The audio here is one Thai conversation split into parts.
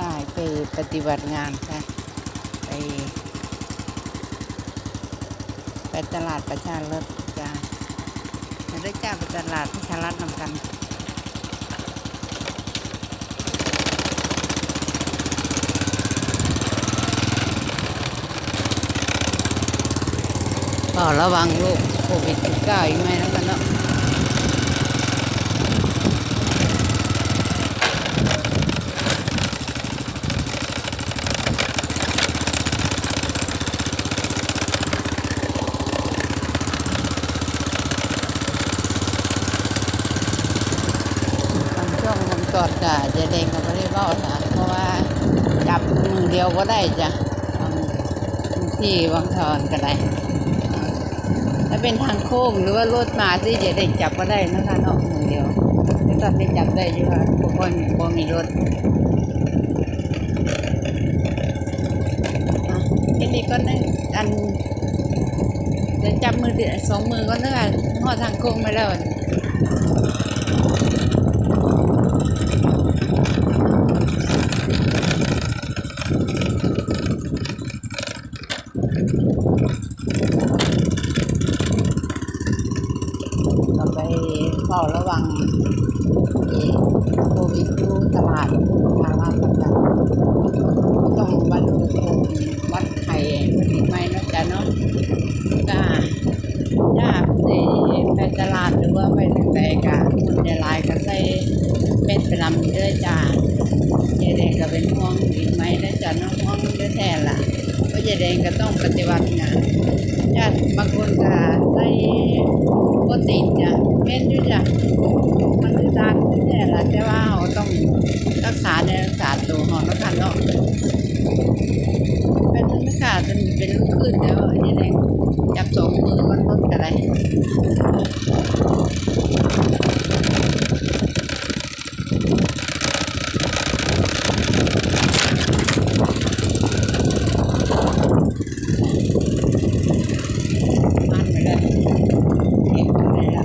ได้ไปปฏิบัติงานค่ะ ไป ไปตลาดประชารัฐจ้าไม่ได้จ้าไปตลาดประชารัฐนำกันก็ระวังโรคโควิด -19 อีกไหมแล้วกันเนาะ บาง ช่อดก็จะเด้งก็ไม่ได้เบ้าค่ะเพราะว่าจับมือเดียวก็ได้จ้ะบางที่บางทอนก็ได้ถ้าเป็นทางโค้งหรือว่ารถมาที่จะได้จับก็ได้นะคะนาะมือเดียวแต่ตอนที่จับได้อยู่ค่ะพวกคนพอมีรถอะทีนี้ก็นึกอันจะจับมือเดียวสองมือก็นึกอะหอทางโค้งไปแล้ว ก็ไปเฝ้าระวังเอ่โควิดอยู่ตลาดทางลาดประเขาต้องวัดอุณหภูมิวัดไข่มันอีกไหมเนาะจ๊ะเนาะก็ยากที่ไปตลาดหรือว่าไปทางใดก็คนจะลายก็ใส่เป็นไปลำเด้อจ้าเจเดงก็เป็นห่วงอีกไหมเด้อจ้ะเนาะห่วงเด้อแท้ล่ะเพราะเจเดงก็ต้องปฏิบัติงานญาติบางคนก็ได้ ก็ติดจ้ะเม่นอยู่จ้ะมันคือตามที่แน่ละแต่ว่าเราต้องรักษาในรักษาตัวของนักขันเนาะเป็นนักขาจนเป็นลูกขึ้นแล้วยังไงจับสองมือมันต้นอะไรมันไปเลยเก็บไปเลยละ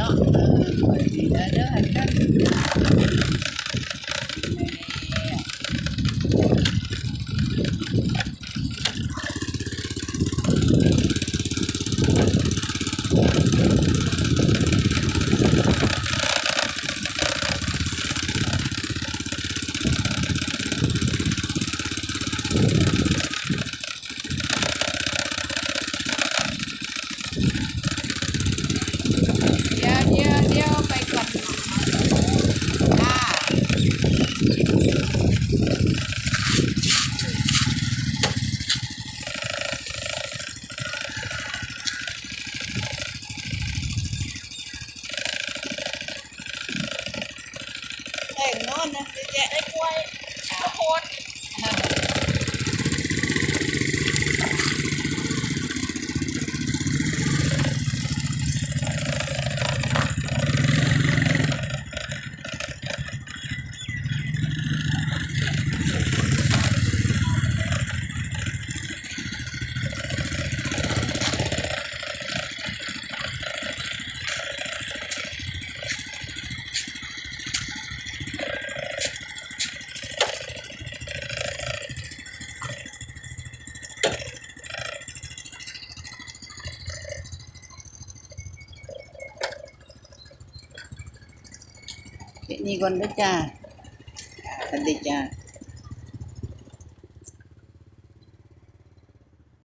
เนาะค่ะเนาะเออคอยดีเด้อเด้ออันกันเดี๋ยวเดี๋ยวเดี๋ยวไปก่อนจ้า เอ้ยโน่นนะเจ๊ไอ้กล้วยข้าวโพด นี่ก่อนด้วยจ้าสวัสดีจ้า